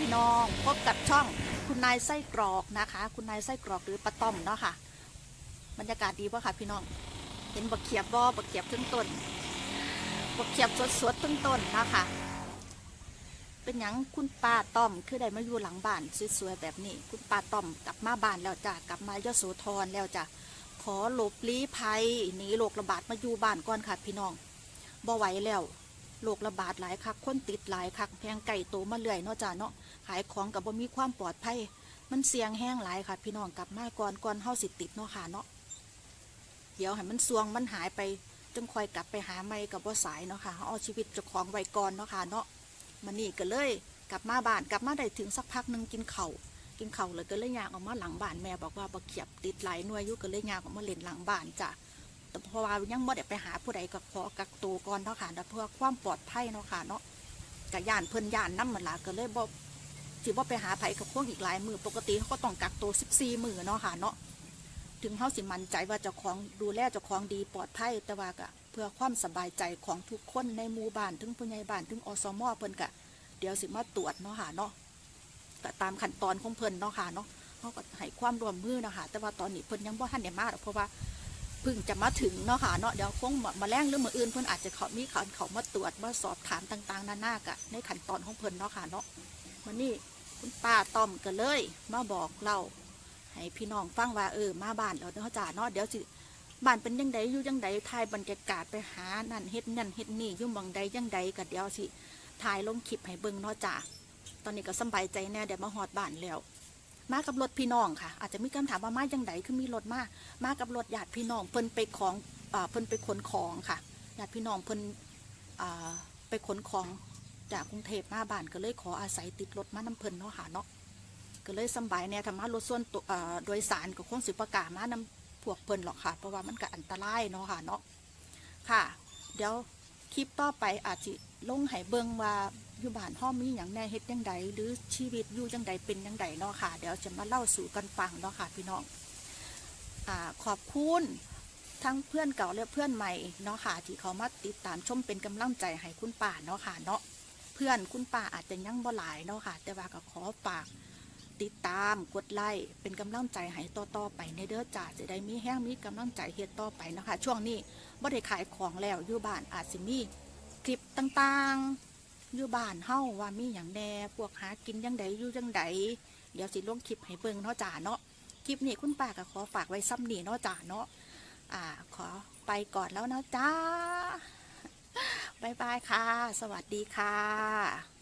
พี่น้องก็กลับช่องคุณนายไส้กรอกนะคะ คุณนายไส้กรอกหรือปลาต้อมเนาะค่ะ บรรยากาศดีป่ะค่ะพี่น้อง เห็นบักเขียบบ่บักเขียบทั้งต้นบักเขียบสดๆทั้งต้นนะคะ เป็นหยังคุณป้าต้อมคือได้มาอยู่หลังบ้านสวยๆแบบนี้ คุณป้าต้อมกลับมาบ้านแล้วจ้ะกลับมายโสธรแล้วจ้ะขอหลบลี้ภัยหนีโรคระบาดมาอยู่บ้านก่อนค่ะพี่น้องบ่ไหวแล้ว โรคระบาดหลายคักคนติดหลายคักแพงไก่โตมาเรื่อยเนาะจ้ะเนาะขายของกับบ่มีความปลอดภัย มันเสี่ยงแห้งหลายค่ะ พี่น้องกลับมาก่อนก่อนเฮาสิติดเนาะค่ะเนาะเดี๋ยวให้มันซวงมันหายไปจึงคอยกลับไปหาใหม่กับว่าสายเนาะค่ะเอาชีวิตเจ้าของไว้ก่อนเนาะค่ะเนาะมันนี่ก็เลยกลับมาบ้านกลับมาได้ถึงสักพักหนึ่งกินเข่ากินเข่าเลยก็เลยยางออกมาหลังบ้านแม่บอกว่าบักเขียบติดหลายหน่วยอยุก็เลยยางออกมาเล่นหลังบ้านจ้ะ แต่พราะว่ายังไม่ได้ไปหาผู้ใดก็ขอกักตัวก่อนเนาะค่ะเพื่อความปลอดภัยเนาะค่ะเนาะกะย่านเพิ่นย่านน้ำมันละก็เลยบ่สิบ่ไปหาไผกับพวกอีกหลายมือปกติเขาก็ต้องกักตัว14มือเนาะค่ะเนาะถึงเฮาสิมั่นใจว่าเจ้าของดูแลเจ้าของดีปลอดภัยแต่ว่าก็เพื่อความสบายใจของทุกคนในหมู่บ้านถึงผู้ใหญ่บ้านถึงอสมเพิ่นก็เดี๋ยวสิมาตรวจเนาะค่ะเนาะก็ตามขั้นตอนของเพิ่นเนาะค่ะเนาะเขาก็ให้ความร่วมมือเนาะค่ะแต่ว่าตอนนี้เพิ่นยังบ่ทันได้มาหรอกเพราะว่า พิ่งจะมาถึงเนาะค่ะเนาะเดี๋ยวคงมาแรงหรือมืออื่นเพิ่นอาจจะเขามีเขาเขามาตรวจมาสอบถามต่างๆ นานากะในขั้นตอนของเพิ่นเนาะค่ะเนาะวันนี้คุณป้าต้อมก็เลยมาบอกเราให้พี่น้องฟังว่าเออมาบ้านแล้วเนาะจ้าเนาะเดี๋ยวสิบ้านเป็นยังไงอยู่ยังไงทายบรรยากาศไปหานั่นเฮ็ดนั่นเฮ็ดนี่อยู่หมองใดยังใดก็เดี๋ยวสิถ่ายลงคลิปให้เบิ่งเนาะจ้าตอนนี้ก็สบายใจแน่เดี๋ยวมาหอดบ้านแล้ว มากับรถพี่น้องค่ะ อาจจะมีคำถามว่ามาจังไดคือมีรถมามากับรถญาติพี่น้องเพิ่นไปของเพิ่นไปขนของค่ะญาติพี่น้องเพิ่นไปขนของจากกรุงเทพมาบ้านก็เลยขออาศัยติดรถมาน้ำเพิ่นเนาะค่ะเนาะก็เลยสบายแน่ทำมารถส่วนตัวโดยสารก็คงสิประกล้ามานำพวกเพิ่นหรอกค่ะ เพราะว่ามันก็อันตรายเนาะค่ะเนาะค่ะ เดี๋ยวคลิปต่อไปอาจจะลงให้เบิ่งว่า อยู่บ้านห้อมมีอย่างแน่เฮ็ดยังไดหรือชีวิตอยู่จังใดเป็นยังไดเนาะค่ะ เดี๋ยวจะมาเล่าสู่กันฟังเนาะค่ะพี่น้องอขอบคุณทั้งเพื่อนเก่าและเพื่อนใหม่เนาะค่ะ ที่เขามาติดตามชมเป็นกำลังใจให้คุณป่าเนาะค่ะเนาะเพื่อนคุณป่าอาจจะยังบ่หลายเนาะค่ะ แต่ว่าก็ขอฝากติดตามกดไลค์เป็นกำลังใจให้ต่อๆไปในเด้อจ่าจะได้มีแห้งมีกำลังใจเฮ็ดต่อไปเนาะคะช่วงนี้บ่ได้ขายของแล้วอยู่บ้านอาจสิมีคลิปต่างๆ อยู่บ้านเฮาว่ามีอย่างแน่พวกหากินยังไดอยู่ยังไดเดี๋ยวสิลงคลิปให้เบิ่งเนาะจ้าเนาะคลิปนี้คุณป้าก็ขอฝากไว้ซ้ำนี่เนาะจ้าเนาะอ่า ขอไปก่อนแล้วเนาะจ้าบายบายค่ะ สวัสดีค่ะ